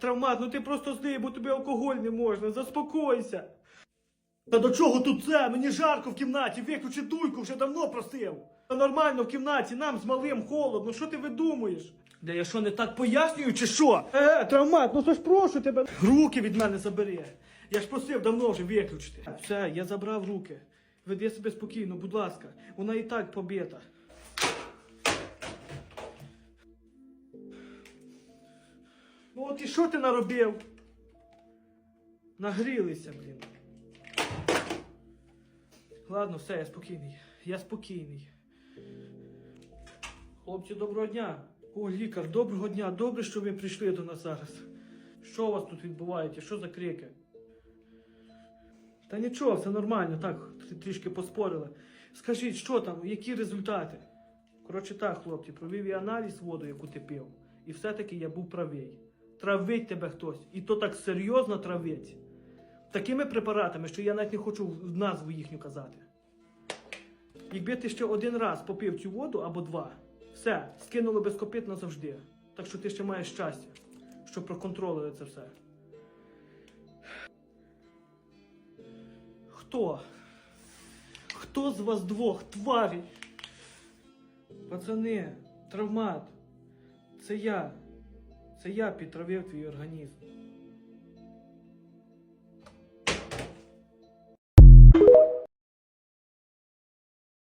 Травмат, ну ти просто злий, бо тобі алкоголь не можна. Заспокойся. Та до чого тут це? Мені жарко в кімнаті, виключи дуйку, вже давно просив. Та нормально в кімнаті, нам з малим холодно, що ти видумуєш? Де я що не так пояснюю, чи що? Е, травмат, ну то ж прошу тебе. Руки від мене забери. Я ж просив давно вже виключити. Все, я забрав руки. Веди себе спокійно, будь ласка. Вона і так побита. От і що ти наробив? Нагрілися, блін. Ладно, все, я спокійний. Я спокійний. Хлопці, доброго дня. О, лікар, доброго дня. Добре, що ви прийшли до нас зараз. Що у вас тут відбувається? Що за крики? Та нічого, все нормально, так, трішки поспорили. Скажіть, що там, які результати? Коротше так, хлопці, провів я аналіз воду, яку ти пив. І все-таки я був правий. Травить тебе хтось. І то так серйозно травить. Такими препаратами, що я навіть не хочу назву їхню казати. Якби ти ще один раз попив цю воду або два, все, скинули без копит назавжди. Так що ти ще маєш щастя, що проконтролили це все. Хто? Хто з вас двох, тварі? Пацани, травмат. Це я. Це я підтравив твій організм.